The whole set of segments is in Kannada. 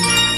Música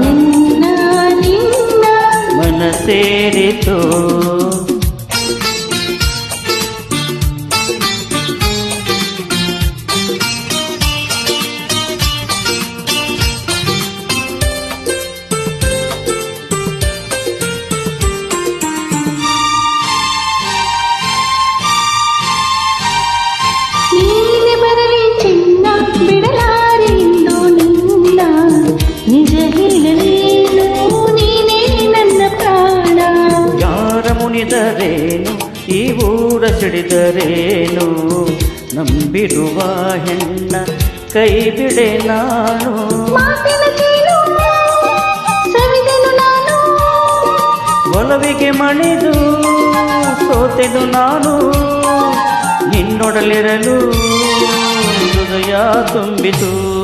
నిన్న మన సేరితో ಈ ಊರ ಸಿಡಿದರೇನು? ನಂಬಿರುವ ಹೆಣ್ಣ ಕೈ ಬಿಡೆ ನಾನು. ಒಲವಿಗೆ ಮಣಿದು ಸೋತೆದು ನಾನು. ನಿನ್ನೊಡಲಿರಲು ಹೃದಯ ತುಂಬಿತು.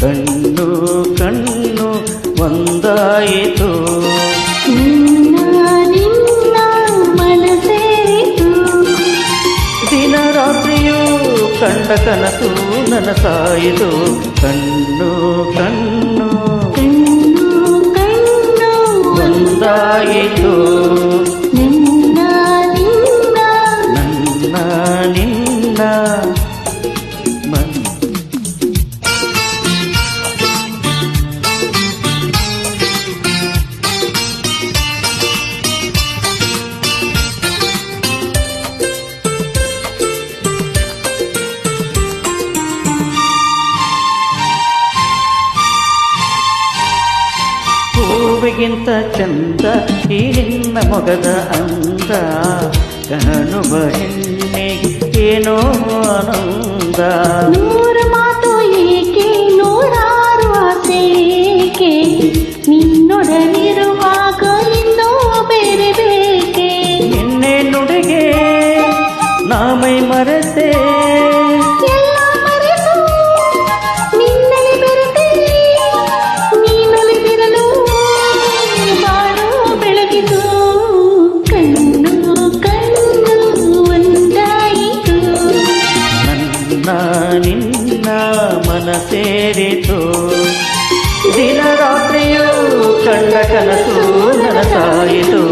ಕಣ್ಣು ಕಣ್ಣು ಒಂದಾಯಿತು. ಕಂಡ ಕನಸು ನನಸಾಯಿತು ಕಣ್ಣು. ಕಣ್ಣು ಕಣ್ಣು. ಒಂದಾಯಿತು. ಹೂವಿಗಿಂತ ಚಂದ ಈ ನಿನ್ನ ಮೊಗದ ಅಂದ. ಕಾಣುವ ಹೆಣ್ಣಿಗೆ ಏನೋ ಆನಂದ. ಮನಸೇರಿತು ದಿನ ರಾತ್ರಿಯೂ ಕಂಡ ಕನಸು ನನಸಾಯಿತು